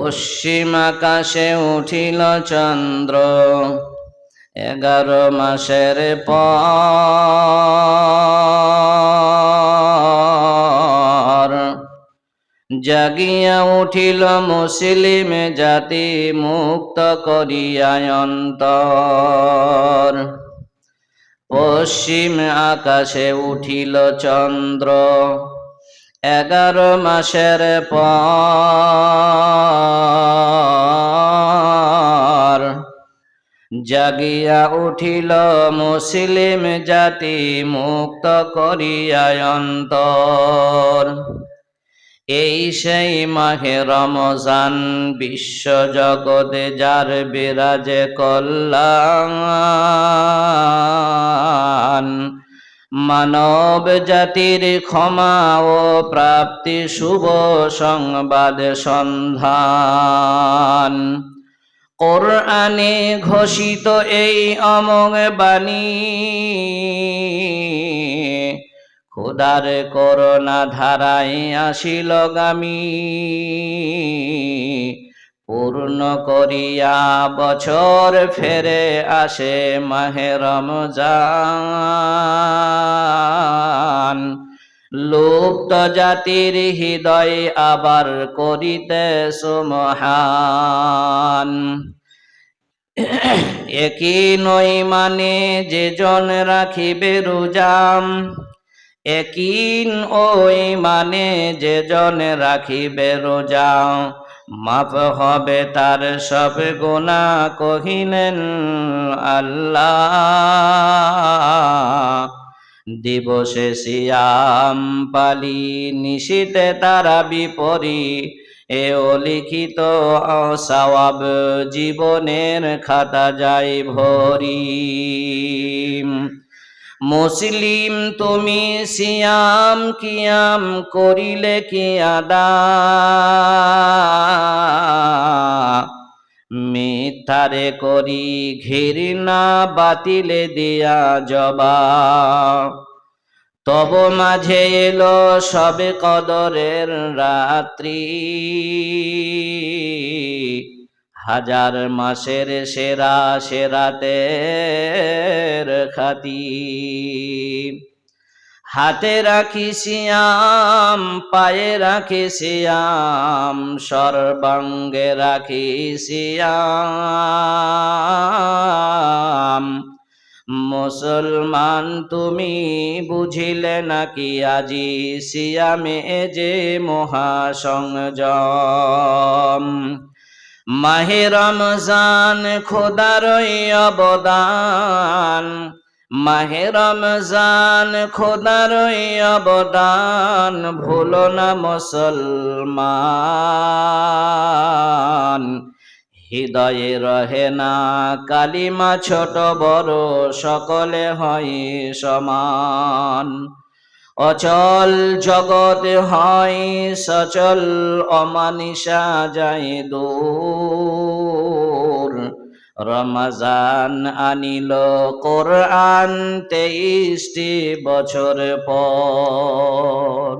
পশ্চিম আকাশে উঠিল চন্দ্র। এগারো মাসের পর জাগিয়া উঠিল মুসলিম জাতি মুক্ত করিয়ায়ন্তর পশ্চিম আকাশে উঠিল চন্দ্র। এগারো মাসের পর জাগিয়া উঠিল মুসলিম জাতি মুক্ত করিয়ায়ন্তর এই সেই মাহে রমজান বিশ্ব জগতে যার বিরাজে কল্যাণ মানব জাতির ক্ষমা ও প্রাপ্তি শুভ সংবাদ সন্ধান। কোরআনে ঘোষিত এই অমোঘ বাণী, খুদার করোনা ধারায় আসিল গামী। পূর্ণ করিয়া বছর ফেরে আসে মাহে রমজান। লুপ্ত জাতির হৃদয় আবার করিতে সুমহান। একই নই মানে যে জন রাখিবে রোজাম একিন ওই মানে যে জন রাখিবে রোজা মাফ হবে তার সব গুণা কহিলেন আল্লাহ। দিবসে সিয়াম পালি, নিশীতে তারা বিপরী। এও লিখিত সওয়াব জীবনের খাতা যাই ভরি। মুসলিম তুমি সিয়াম কিয়াম করিলে কি আদা মিথ্যারে করি, ঘৃণা বাতিলে দিয়া জবা। তব মাঝে এলো সবে কদরের রাত্রি। হাজার মাসের সেরা সেরাতের খাতি হাতে রাখি সিয়াম, পায়ে রাখি শিয়াম সর্বাঙ্গে রাখি সিয়াম। মুসলমান তুমি বুঝিলে নাকি আজি সিয়ামে যে মহাসংযম? মাহে রমজান খোদারই অবদান মাহে রমজান খোদারই অবদান, ভুলো না মুসলমান। হৃদয়ে রহে না কালিমা ছোট বড়, সকলে হয় সমান। অচল জগৎ হয়, সচল অমানিসা যায় দূর। রমজান আনিল কোরআন তেইশটি বছর পর।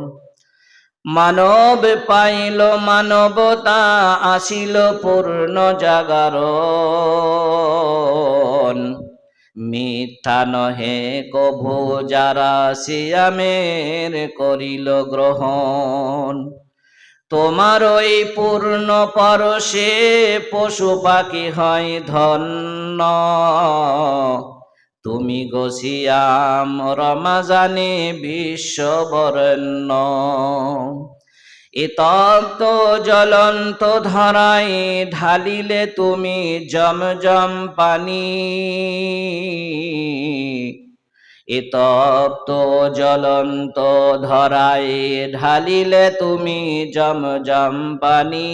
মানব পাইল মানবতা আসিল পূর্ণ জাগরণ। মিথ্যা নহে কভু যারা সিয়ামের করিল গ্রহণ। তোমার ওই পূর্ণ পরশে পশু পাখি হয় ধন্য। তুমি গসিয়াম রমাজানে বিশ্ববরণ্য। এ তপ্ত জ্বলন্ত ধরাই ঢালিলে তুমি জমজম পানি। এ তপ্ত জ্বলন্ত ধরাই ঢালিলে তুমি জমজম পানি।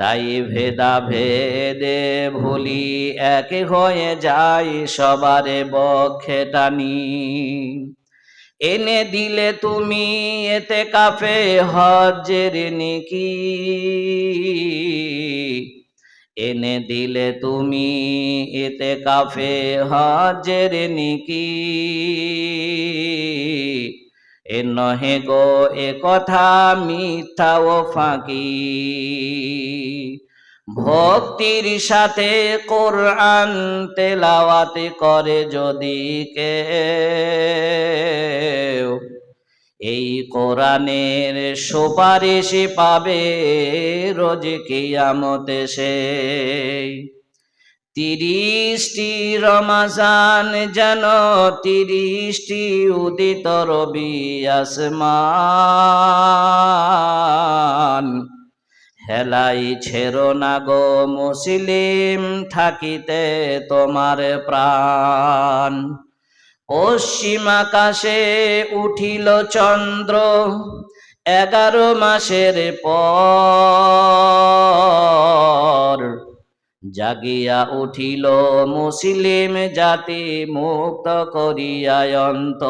তাই ভেদা ভেদে ভুলি এক হয়ে যায় সবারে বক্ষে টানি। এনে দিলে তুমি এতে কাফে হজের নিকি। এনে দিলে তুমি এতে কাফে হজের নিকি। এ নহে গো, এ কথা মিথ্যা ও ফাঁকি। ভক্তির সাথে কোরআন তেলাওয়াত করে যদি কে এই কোরআনের সুপারিশ পাবে রোজ কিয়ামতে সে তিরিশটি রমাজান যেন তিরিশটি উদিত রবি আসমান। হেলাই ছেড়ো না গো মুসলিম, থাকিতে তোমার প্রাণ। পশ্চিম আকাশে উঠিল চন্দ্র এগারো মাসের পর। জাগিয়া উঠিল মুসলিম জাতি মুক্ত করিয়া অন্ত